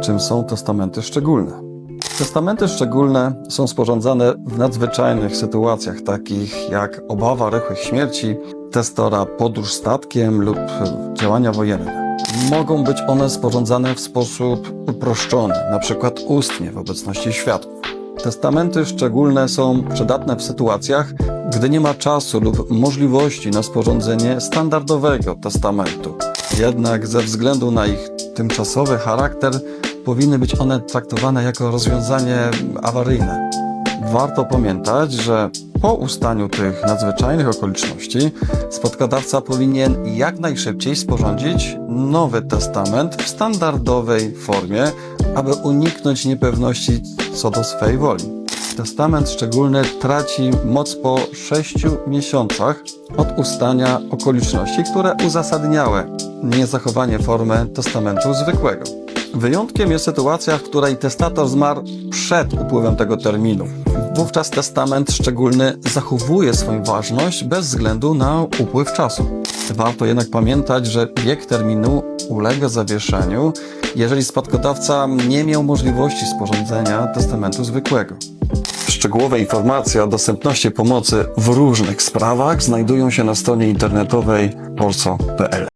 Czym są testamenty szczególne? Testamenty szczególne są sporządzane w nadzwyczajnych sytuacjach, takich jak obawa rychłych śmierci, testora, podróż statkiem lub działania wojenne. Mogą być one sporządzane w sposób uproszczony, przykład ustnie w obecności świadków. Testamenty szczególne są przydatne w sytuacjach, gdy nie ma czasu lub możliwości na sporządzenie standardowego testamentu. Jednak ze względu na ich tymczasowy charakter powinny być one traktowane jako rozwiązanie awaryjne. Warto pamiętać, że po ustaniu tych nadzwyczajnych okoliczności spotkodawca powinien jak najszybciej sporządzić nowy testament w standardowej formie, aby uniknąć niepewności co do swej woli. Testament szczególny traci moc po 6 miesiącach od ustania okoliczności, które uzasadniały niezachowanie formy testamentu zwykłego. Wyjątkiem jest sytuacja, w której testator zmarł przed upływem tego terminu. Wówczas testament szczególny zachowuje swoją ważność bez względu na upływ czasu. Warto jednak pamiętać, że bieg terminu ulega zawieszeniu, jeżeli spadkodawca nie miał możliwości sporządzenia testamentu zwykłego. Szczegółowe informacje o dostępności pomocy w różnych sprawach znajdują się na stronie internetowej polso.pl.